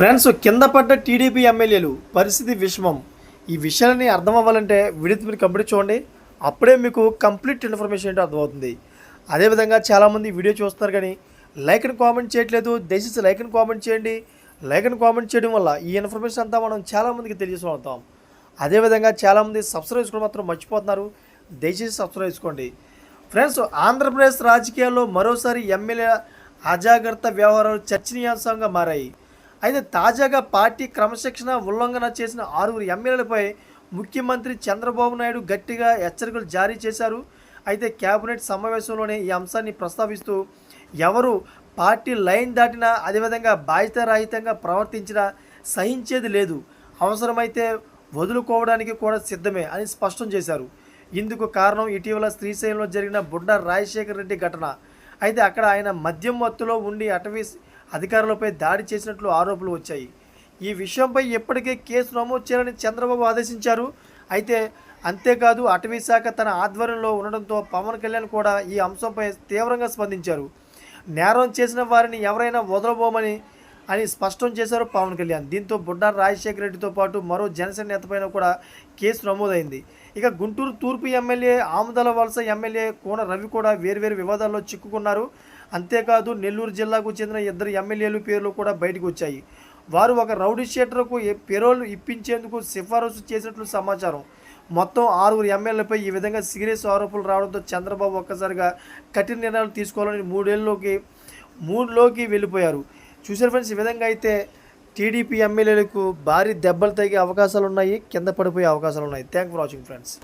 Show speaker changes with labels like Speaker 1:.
Speaker 1: Friends కింద పడ్డ TDP ఎమ్మెల్యేలు పరిస్థితి విషమం. ఈ విషయాలని అర్థం అవ్వాలంటే వీడియో మీరు కంప్లీట్ చూడండి. అప్పుడే మీకు కంప్లీట్ ఇన్ఫర్మేషన్ ఏంటో అర్థమవుతుంది. అదేవిధంగా చాలామంది వీడియో చూస్తున్నారు కానీ లైక్ అని కామెంట్ చేయట్లేదు. దయచేసి లైక్ అని కామెంట్ చేయండి. లైక్ అని కామెంట్ చేయడం వల్ల ఈ ఇన్ఫర్మేషన్ అంతా మనం చాలామందికి తెలియజేసుకుంటాం. అదేవిధంగా చాలామంది సబ్స్క్రైబ్ చేసుకోవడం మాత్రం మర్చిపోతున్నారు. దయచేసి సబ్స్క్రైబ్ చేసుకోండి. ఫ్రెండ్స్ ఆంధ్రప్రదేశ్ రాజకీయాల్లో మరోసారి ఎమ్మెల్యే అజాగ్రత్త వ్యవహారాలు చర్చనీయాంశంగా మారాయి. అయితే తాజాగా పార్టీ క్రమశిక్షణ ఉల్లంఘన చేసిన ఆరుగురు ఎమ్మెల్యేలపై ముఖ్యమంత్రి చంద్రబాబు నాయుడు గట్టిగా హెచ్చరికలు జారీ చేశారు. అయితే కేబినెట్ సమావేశంలోనే ఈ అంశాన్ని ప్రస్తావిస్తూ ఎవరు పార్టీ లైన్ దాటినా అదేవిధంగా బాధ్యతారహితంగా ప్రవర్తించినా సహించేది లేదు. అవసరమైతే వదులుకోవడానికి కూడా సిద్ధమే అని స్పష్టం చేశారు. ఇందుకు కారణం ఇటీవల శ్రీశైలంలో జరిగిన బుడ్డ రాజశేఖర రెడ్డి ఘటన. అయితే అక్కడ ఆయన మద్యం మత్తులో ఉండి అటవీ అధికారులపై దాడి చేసినట్లు ఆరోపణలు వచ్చాయి. ఈ విషయంపై ఇప్పటికే కేసు నమోదు చేయాలని చంద్రబాబు ఆదేశించారు. అయితే అంతేకాదు అటవీ శాఖ తన ఆధ్వర్యంలో ఉండడంతో పవన్ కళ్యాణ్ కూడా ఈ అంశంపై తీవ్రంగా స్పందించారు. నేరం చేసిన వారిని ఎవరైనా వదలబోమని అని స్పష్టం చేశారు పవన్ కళ్యాణ్. దీంతో బుడ్డా రాజశేఖర రెడ్డితో పాటు మరో జనసేన నేతపైన కూడా కేసు నమోదైంది. ఇక గుంటూరు తూర్పు ఎమ్మెల్యే ఆముదల వలస ఎమ్మెల్యే కోన రవి కూడా వేర్వేరు వివాదాల్లో చిక్కుకున్నారు. అంతేకాదు నెల్లూరు జిల్లాకు చెందిన ఇద్దరు ఎమ్మెల్యేలు పేర్లు కూడా బయటకు వచ్చాయి. వారు ఒక రౌడీ షీటర్కు పెరోల్ ఇప్పించేందుకు సిఫారసు చేసినట్లు సమాచారం. మొత్తం ఆరుగురు ఎమ్మెల్యేలపై ఈ విధంగా సీరియస్ ఆరోపణలు రావడంతో చంద్రబాబు ఒక్కసారిగా కఠిన నిర్ణయాలు తీసుకోవాలని మూడేళ్ళలోకి మూడులోకి వెళ్ళిపోయారు. చూసారు ఫ్రెండ్స్ ఈ విధంగా అయితే టీడీపీ ఎమ్మెల్యేలకు భారీ దెబ్బలు తగ్గే అవకాశాలు ఉన్నాయి కింద పడిపోయే అవకాశాలు ఉన్నాయి థ్యాంక్ ఫర్ వాచింగ్ ఫ్రెండ్స్